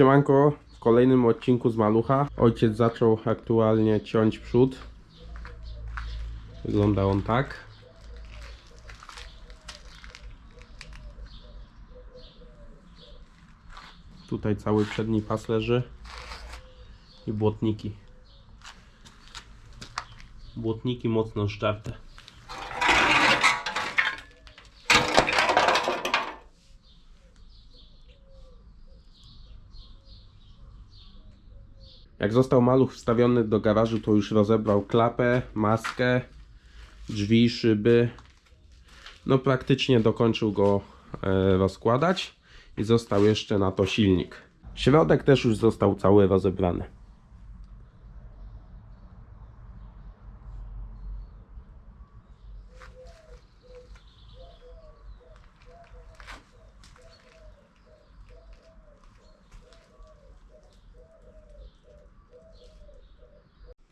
Siemanko, w kolejnym odcinku z Malucha. Ojciec zaczął aktualnie ciąć przód. Wygląda on tak. Tutaj cały przedni pas leży. I błotniki. Błotniki mocno szczerte. Jak został maluch wstawiony do garażu, to już rozebrał klapę, maskę, drzwi, szyby. No praktycznie dokończył go e, rozkładać i został jeszcze na to silnik. Środek też już został cały rozebrany.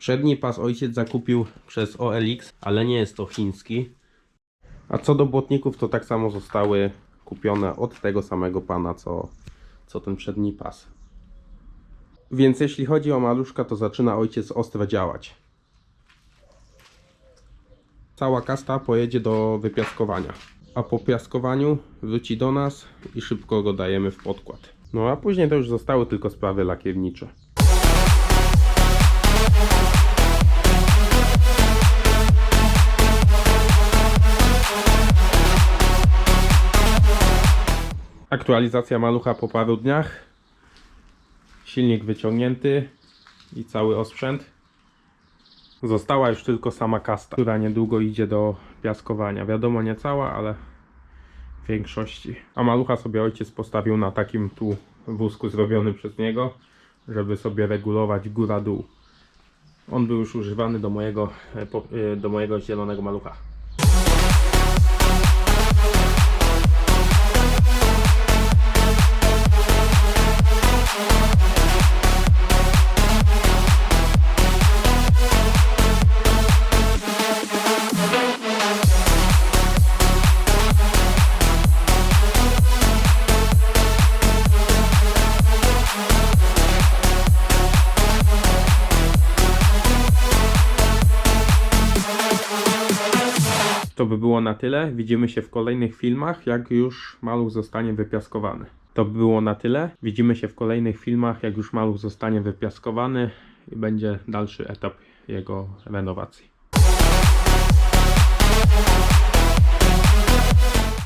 Przedni pas ojciec zakupił przez OLX, ale nie jest to chiński. A co do błotników, to tak samo zostały kupione od tego samego pana, co, co ten przedni pas. Więc jeśli chodzi o maluszka, to zaczyna ojciec ostro działać. Cała kasta pojedzie do wypiaskowania. A po piaskowaniu wróci do nas i szybko go dajemy w podkład. No a później to już zostały tylko sprawy lakiernicze. Aktualizacja malucha po paru dniach. Silnik wyciągnięty i cały osprzęt. Została już tylko sama kasta, która niedługo idzie do piaskowania. Wiadomo, nie cała, ale w większości. A malucha sobie ojciec postawił na takim tu wózku zrobionym przez niego, żeby sobie regulować góra-dół. On był już używany do mojego, e, e, do mojego zielonego malucha. To by było na tyle. Widzimy się w kolejnych filmach, jak już maluch zostanie wypiaskowany. To by było na tyle. Widzimy się w kolejnych filmach, jak już maluch zostanie wypiaskowany i będzie dalszy etap jego renowacji.